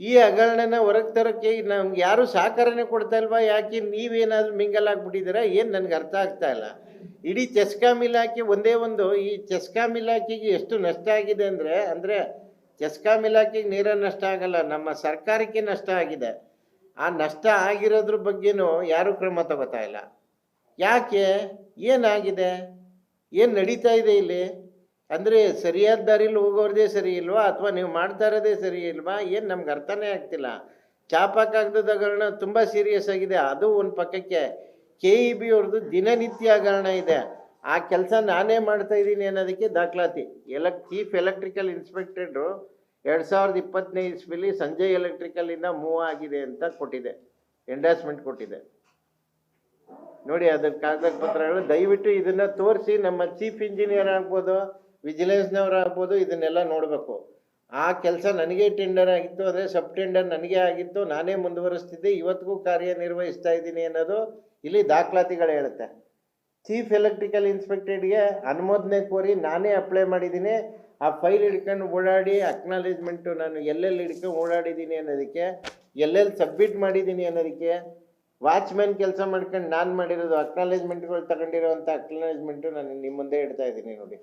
ಈ ಹಗರಣನ ಹೊರಗೆ ತರೋಕ್ಕೆ ನಮ್ಗೆ ಯಾರು ಸಹಕಾರನೇ ಕೊಡ್ತಾ ಇಲ್ವಾ? ಯಾಕೆ ನೀವೇನಾದರೂ ಮಿಂಗಲ್ ಆಗಿಬಿಟ್ಟಿದ್ದೀರಾ? ಏನು ನನಗೆ ಅರ್ಥ ಆಗ್ತಾ ಇಲ್ಲ. ಇಡೀ ಚೆಸ್ಕಾಮ್ ಇಲಾಖೆ ಒಂದೇ ಒಂದು, ಈ ಚೆಸ್ಕಾಮ್ ಇಲಾಖೆಗೆ ಎಷ್ಟು ನಷ್ಟ ಆಗಿದೆ ಅಂದರೆ ಅಂದರೆ ಚೆಸ್ಕಾಮ್ ಇಲಾಖೆಗೆ ನೇರ ನಷ್ಟ ಆಗಲ್ಲ, ನಮ್ಮ ಸರ್ಕಾರಕ್ಕೆ ನಷ್ಟ ಆಗಿದೆ. ಆ ನಷ್ಟ ಆಗಿರೋದ್ರ ಬಗ್ಗೆನೂ ಯಾರೂ ಕ್ರಮ ತಗೋತಾ ಇಲ್ಲ. ಯಾಕೆ? ಏನಾಗಿದೆ? ಏನು ನಡೀತಾ ಇದೆ ಇಲ್ಲಿ? ಅಂದರೆ ಸರಿಯಾದ ದಾರಿಲಿ ಹೋಗೋರದೇ ಸರಿ ಇಲ್ವಾ? ಅಥವಾ ನೀವು ಮಾಡ್ತಾ ಇರೋದೇ ಸರಿ ಇಲ್ವಾ? ಏನು ನಮ್ಗೆ ಅರ್ಥನೇ ಆಗ್ತಿಲ್ಲ. ಚಾಪ ಕಾಗದದ ಹಗರಣ ತುಂಬ ಸೀರಿಯಸ್ ಆಗಿದೆ. ಅದು ಒಂದು ಪಕ್ಕಕ್ಕೆ ಕೆ ಇ ಬಿ ಅವ್ರದ್ದು ದಿನನಿತ್ಯ ಹಗರಣ ಇದೆ. ಆ ಕೆಲಸ ನಾನೇ ಮಾಡ್ತಾ ಇದ್ದೀನಿ ಅನ್ನೋದಕ್ಕೆ ದಾಖಲಾತಿ. ಎಲೆಕ್ ಚೀಫ್ ಎಲೆಕ್ಟ್ರಿಕಲ್ ಇನ್ಸ್ಪೆಕ್ಟರು ಎರಡು ಸಾವಿರದ ಇಪ್ಪತ್ತನೇ ಇಸ್ವಿಲಿ ಸಂಜಯ್ ಎಲೆಕ್ಟ್ರಿಕಲಿಂದ ಮೂವ್ ಆಗಿದೆ ಅಂತ ಕೊಟ್ಟಿದೆ. ಎಂಡಾಸ್ಮೆಂಟ್ ಕೊಟ್ಟಿದೆ. ನೋಡಿ, ಅದ್ರ ಕಾಗದ ಪತ್ರಗಳು ದಯವಿಟ್ಟು ಇದನ್ನ ತೋರಿಸಿ. ನಮ್ಮ ಚೀಫ್ ಇಂಜಿನಿಯರ್ ಆಗ್ಬೋದು ವಿಜಿಲೆನ್ಸ್ನವ್ರು ಆಗ್ಬೋದು, ಇದನ್ನೆಲ್ಲ ನೋಡಬೇಕು. ಆ ಕೆಲಸ ನನಗೆ ಟೆಂಡರ್ ಆಗಿತ್ತು ಅಂದರೆ ಸಬ್ ಟೆಂಡರ್ ನನಗೆ ಆಗಿತ್ತು, ನಾನೇ ಮುಂದುವರಿಸ್ತಿದ್ದೆ, ಇವತ್ತಿಗೂ ಕಾರ್ಯನಿರ್ವಹಿಸ್ತಾ ಇದ್ದೀನಿ ಅನ್ನೋದು ಇಲ್ಲಿ ದಾಖಲಾತಿಗಳು ಹೇಳುತ್ತೆ. ಚೀಫ್ ಎಲೆಕ್ಟ್ರಿಕಲ್ ಇನ್ಸ್ಪೆಕ್ಟರ್ಗೆ ಅನುಮೋದನೆ ಕೋರಿ ನಾನೇ ಅಪ್ಲೈ ಮಾಡಿದ್ದೀನಿ. ಆ ಫೈಲ್ ಹಿಡ್ಕೊಂಡು ಓಡಾಡಿ ಅಕ್ನಾಲೇಜ್ಮೆಂಟು ನಾನು ಎಲ್ಲೆಲ್ಲಿ ಹಿಡ್ಕೊಂಡು ಓಡಾಡಿದ್ದೀನಿ ಅನ್ನೋದಕ್ಕೆ, ಎಲ್ಲೆಲ್ಲಿ ಸಬ್ಮಿಟ್ ಮಾಡಿದ್ದೀನಿ ಅನ್ನೋದಕ್ಕೆ ವಾಚ್ಮ್ಯಾನ್ ಕೆಲಸ ಮಾಡ್ಕೊಂಡು ನಾನು ಮಾಡಿರೋದು ಅಕ್ನಾಲೇಜ್ಮೆಂಟ್ಗಳು ತಗೊಂಡಿರೋವಂಥ ಅಕ್ನಾಲೇಜ್ಮೆಂಟು ನಾನು ನಿಮ್ಮ ಮುಂದೆ ಇಡ್ತಾ ಇದ್ದೀನಿ ನೋಡಿ.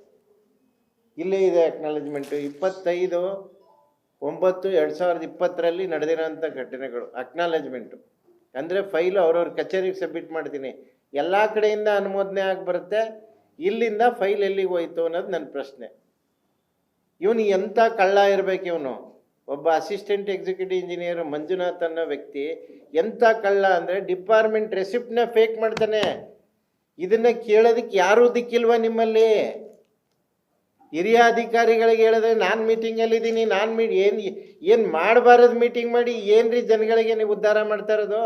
ಇಲ್ಲೇ ಇದೆ ಅಕ್ನಾಲಜ್ಮೆಂಟು ಇಪ್ಪತ್ತೈದು, ಒಂಬತ್ತು, ಎರಡು ಸಾವಿರದ ಇಪ್ಪತ್ತರಲ್ಲಿ ನಡೆದಿರೋಂಥ ಘಟನೆಗಳು ಅಕ್ನಾಲಜ್ಮೆಂಟು ಅಂದರೆ ಫೈಲು ಅವ್ರವ್ರ ಕಚೇರಿಗೆ ಸಬ್ಮಿಟ್ ಮಾಡ್ತೀನಿ. ಎಲ್ಲ ಕಡೆಯಿಂದ ಅನುಮೋದನೆ ಆಗಿ ಬರುತ್ತೆ ಇಲ್ಲಿಂದ ಫೈಲ್ ಎಲ್ಲಿಗೆ ಹೋಯ್ತು ಅನ್ನೋದು ನನ್ನ ಪ್ರಶ್ನೆ. ಇವನು ಎಂಥ ಕಳ್ಳ ಇರಬೇಕು ಇವನು? ಒಬ್ಬ ಅಸಿಸ್ಟೆಂಟ್ ಎಕ್ಸಿಕ್ಯೂಟಿವ್ ಇಂಜಿನಿಯರ್ ಮಂಜುನಾಥ್ ಅನ್ನೋ ವ್ಯಕ್ತಿ ಎಂಥ ಕಳ್ಳ ಅಂದರೆ ಡಿಪಾರ್ಟ್ಮೆಂಟ್ ರೆಸಿಪ್ಟ್ನ ಫೇಕ್ ಮಾಡ್ತಾನೆ. ಇದನ್ನ ಕೇಳೋದಕ್ಕೆ ಯಾರೂ ದಿಕ್ಕಿಲ್ವಾ ನಿಮ್ಮಲ್ಲಿ? ಹಿರಿಯ ಅಧಿಕಾರಿಗಳಿಗೆ ಹೇಳಿದ್ರೆ ನಾನು ಮೀಟಿಂಗಲ್ಲಿದ್ದೀನಿ ನಾನು ಮೀ ಏನು ಏನು ಮಾಡಬಾರದು ಮೀಟಿಂಗ್ ಮಾಡಿ, ಏನ್ರಿ ಜನಗಳಿಗೆ ನೀವು ಉದ್ಧಾರ ಮಾಡ್ತಾ ಇರೋದು?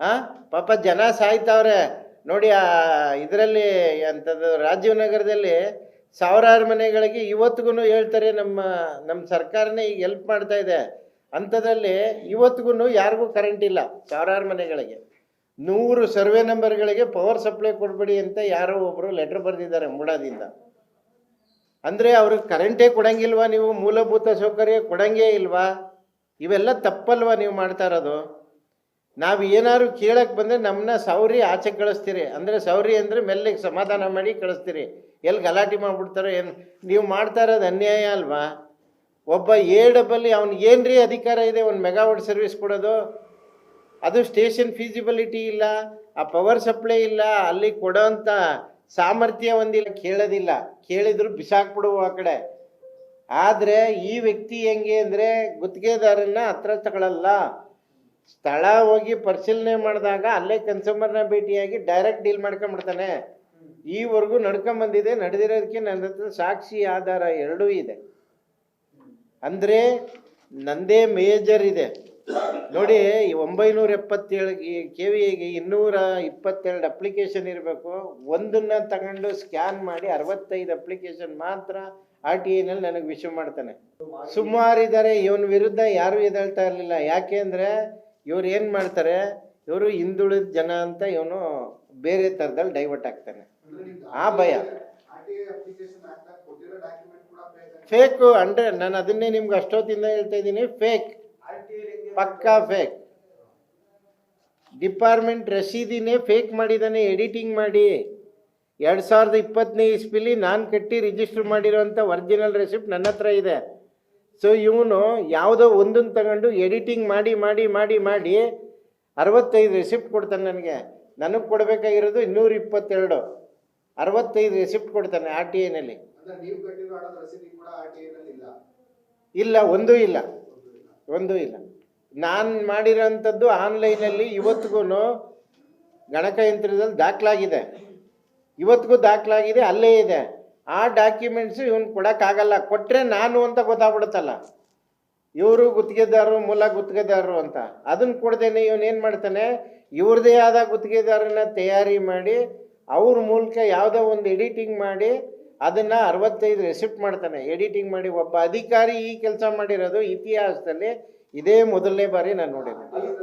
ಹಾಂ ಪಾಪ ಜನ ಸಾಯ್ತಾವ್ರೆ. ನೋಡಿ, ಆ, ಇದರಲ್ಲಿ ಎಂಥದ್ದು ರಾಜೀವ್ ನಗರದಲ್ಲಿ ಸಾವಿರಾರು ಮನೆಗಳಿಗೆ ಇವತ್ತಿಗೂ ಹೇಳ್ತಾರೆ ನಮ್ಮ ನಮ್ಮ ಸರ್ಕಾರನೇ ಈಗ ಹೆಲ್ಪ್ ಮಾಡ್ತಾ ಇದೆ. ಅಂಥದ್ರಲ್ಲಿ ಇವತ್ತಿಗೂ ಯಾರಿಗೂ ಕರೆಂಟ್ ಇಲ್ಲ, ಸಾವಿರಾರು ಮನೆಗಳಿಗೆ. ನೂರು ಸರ್ವೆ ನಂಬರ್ಗಳಿಗೆ ಪವರ್ ಸಪ್ಲೈ ಕೊಡ್ಬೇಡಿ ಅಂತ ಯಾರೋ ಒಬ್ಬರು ಲೆಟ್ರ್ ಬರೆದಿದ್ದಾರೆ ಮುಡಾದಿಂದ. ಅಂದರೆ ಅವ್ರಿಗೆ ಕರೆಂಟೇ ಕೊಡಂಗಿಲ್ವಾ ನೀವು? ಮೂಲಭೂತ ಸೌಕರ್ಯ ಕೊಡಂಗೇ ಇಲ್ವಾ? ಇವೆಲ್ಲ ತಪ್ಪಲ್ವಾ ನೀವು ಮಾಡ್ತಾ ಇರೋದು? ನಾವು ಏನಾದ್ರು ಕೇಳಕ್ಕೆ ಬಂದರೆ ನಮ್ಮನ್ನ ಸೌರಿ ಆಚೆ ಕಳಿಸ್ತೀರಿ. ಅಂದರೆ ಸೌರಿ ಅಂದರೆ ಮೆಲ್ಲಿಗೆ ಸಮಾಧಾನ ಮಾಡಿ ಕಳಿಸ್ತೀರಿ. ಎಲ್ಲಿ ಗಲಾಟೆ ಮಾಡಿಬಿಡ್ತಾರೋ ಏನು? ನೀವು ಮಾಡ್ತಾ ಇರೋದು ಅನ್ಯಾಯ ಅಲ್ವಾ? ಒಬ್ಬ ಎ ಡಬ್ಬಲ್ಲಿ ಅವ್ನಿಗೆ ರೀ ಅಧಿಕಾರ ಇದೆ? ಒಂದು ಮೆಗಾವಾಟ್ ಸರ್ವಿಸ್ ಕೊಡೋದು? ಅದು ಸ್ಟೇಷನ್ ಫೀಸಿಬಿಲಿಟಿ ಇಲ್ಲ, ಆ ಪವರ್ ಸಪ್ಲೈ ಇಲ್ಲ, ಅಲ್ಲಿ ಕೊಡೋಂಥ ಸಾಮರ್ಥ್ಯ ಹೊಂದಿಲ್ಲ, ಕೇಳೋದಿಲ್ಲ. ಕೇಳಿದ್ರು ಬಿಸಾಕ್ಬಿಡುವ ಆ ಕಡೆ. ಆದರೆ ಈ ವ್ಯಕ್ತಿ ಹೆಂಗೆ ಅಂದರೆ ಗುತ್ತಿಗೆದಾರನ್ನ ಹತ್ರ ತಗೊಳ್ಳಲ್ಲ ಸ್ಥಳ ಹೋಗಿ ಪರಿಶೀಲನೆ ಮಾಡಿದಾಗ ಅಲ್ಲೇ ಕನ್ಸ್ಯೂಮರ್ನ ಭೇಟಿಯಾಗಿ ಡೈರೆಕ್ಟ್ ಡೀಲ್ ಮಾಡ್ಕೊಂಬಿಡ್ತಾನೆ ಈವರೆಗೂ ನಡ್ಕೊಂಬಂದಿದೆ ನಡೆದಿರೋದಕ್ಕೆ ನನ್ನ ಹತ್ರ ಸಾಕ್ಷಿ ಆಧಾರ ಎರಡೂ ಇದೆ. ಅಂದರೆ ನಂದೇ ಮೇಜರ್ ಇದೆ. ನೋಡಿ ಒಂಬೈನೂರ ಎಪ್ಪತ್ತೇಳು ಕೆ ವಿಗೆ ಇನ್ನೂರ ಇಪ್ಪತ್ತೆರಡು ಅಪ್ಲಿಕೇಶನ್ ಇರಬೇಕು. ಒಂದನ್ನ ತಗೊಂಡು ಸ್ಕ್ಯಾನ್ ಮಾಡಿ ಅರವತ್ತೈದು ಅಪ್ಲಿಕೇಶನ್ ಮಾತ್ರ ಆರ್ ಟಿ ಐನಲ್ಲಿ ನನಗೆ ವಿಶ್ವ ಮಾಡ್ತಾನೆ. ಸುಮಾರು ಇದ್ದಾರೆ ಇವನ ವಿರುದ್ಧ ಯಾರೂ ಎದ್ದೇಳ್ತಾ ಇರಲಿಲ್ಲ. ಯಾಕೆ ಅಂದರೆ ಇವ್ರು ಏನು ಮಾಡ್ತಾರೆ, ಇವರು ಹಿಂದುಳಿದ ಜನ ಅಂತ ಇವನು ಬೇರೆ ಥರದಲ್ಲಿ ಡೈವರ್ಟ್ ಆಗ್ತಾನೆ. ಆ ಭಯ. ಫೇಕು ಅಂದ್ರೆ ನಾನು ಅದನ್ನೇ ನಿಮ್ಗೆ ಅಷ್ಟೊತ್ತಿಂದ ಹೇಳ್ತಾ ಇದ್ದೀನಿ ಫೇಕ್ ಪಕ್ಕಾ ಫೇಕ್ ಡಿಪಾರ್ಟ್ಮೆಂಟ್ ರಸೀದಿನೇ ಫೇಕ್ ಮಾಡಿದ್ದಾನೆ ಎಡಿಟಿಂಗ್ ಮಾಡಿ. ಎರಡು ಸಾವಿರದ ಇಪ್ಪತ್ತನೇ ಇಸ್ಪಿಲಿ ನಾನು ಕಟ್ಟಿ ರಿಜಿಸ್ಟರ್ ಮಾಡಿರೋಂಥ ಒರಿಜಿನಲ್ ರೆಸಿಪ್ಟ್ ನನ್ನ ಹತ್ರ ಇದೆ. ಸೊ ಇವನು ಯಾವುದೋ ಒಂದನ್ನು ತಗೊಂಡು ಎಡಿಟಿಂಗ್ ಮಾಡಿ ಮಾಡಿ ಮಾಡಿ ಮಾಡಿ ಅರವತ್ತೈದು ರೆಸಿಪ್ಟ್ ಕೊಡ್ತಾನೆ ನನಗೆ. ನನಗೆ ಕೊಡಬೇಕಾಗಿರೋದು ಇನ್ನೂರ ಇಪ್ಪತ್ತೆರಡು. ಅರವತ್ತೈದು ರೆಸಿಪ್ಟ್ ಕೊಡ್ತಾನೆ ಆರ್ ಟಿ ಐನಲ್ಲಿ ಇಲ್ಲ ಒಂದೂ ಇಲ್ಲ. ಒಂದೂ ಇಲ್ಲ. ನಾನು ಮಾಡಿರೋಂಥದ್ದು ಆನ್ಲೈನಲ್ಲಿ ಇವತ್ತಿಗೂ ಗಣಕಯಂತ್ರದಲ್ಲಿ ದಾಖಲಾಗಿದೆ. ಇವತ್ತಿಗೂ ದಾಖಲಾಗಿದೆ, ಅಲ್ಲೇ ಇದೆ. ಆ ಡಾಕ್ಯುಮೆಂಟ್ಸು ಇವನು ಕೊಡೋಕ್ಕಾಗಲ್ಲ. ಕೊಟ್ಟರೆ ನಾನು ಅಂತ ಗೊತ್ತಾಗ್ಬಿಡುತ್ತಲ್ಲ. ಇವರು ಗುತ್ತಿಗೆದಾರರು, ಮೂಲ ಗುತ್ತಿಗೆದಾರರು ಅಂತ. ಅದನ್ನು ಕೊಡ್ದೇನೆ ಏನು ಮಾಡ್ತಾನೆ? ಇವ್ರದೇ ಆದ ಗುತ್ತಿಗೆದಾರನ ತಯಾರಿ ಮಾಡಿ, ಅವ್ರ ಮೂಲಕ ಯಾವುದೋ ಒಂದು ಎಡಿಟಿಂಗ್ ಮಾಡಿ, ಅದನ್ನು ಅರವತ್ತೈದು ರೆಸಿಪ್ಟ್ ಮಾಡ್ತಾನೆ. ಎಡಿಟಿಂಗ್ ಮಾಡಿ ಒಬ್ಬ ಅಧಿಕಾರಿ ಈ ಕೆಲಸ ಮಾಡಿರೋದು ಇತಿಹಾಸದಲ್ಲಿ ಇದೇ ಮೊದಲನೇ ಬಾರಿ ನಾನು ನೋಡಿದ್ದೀನಿ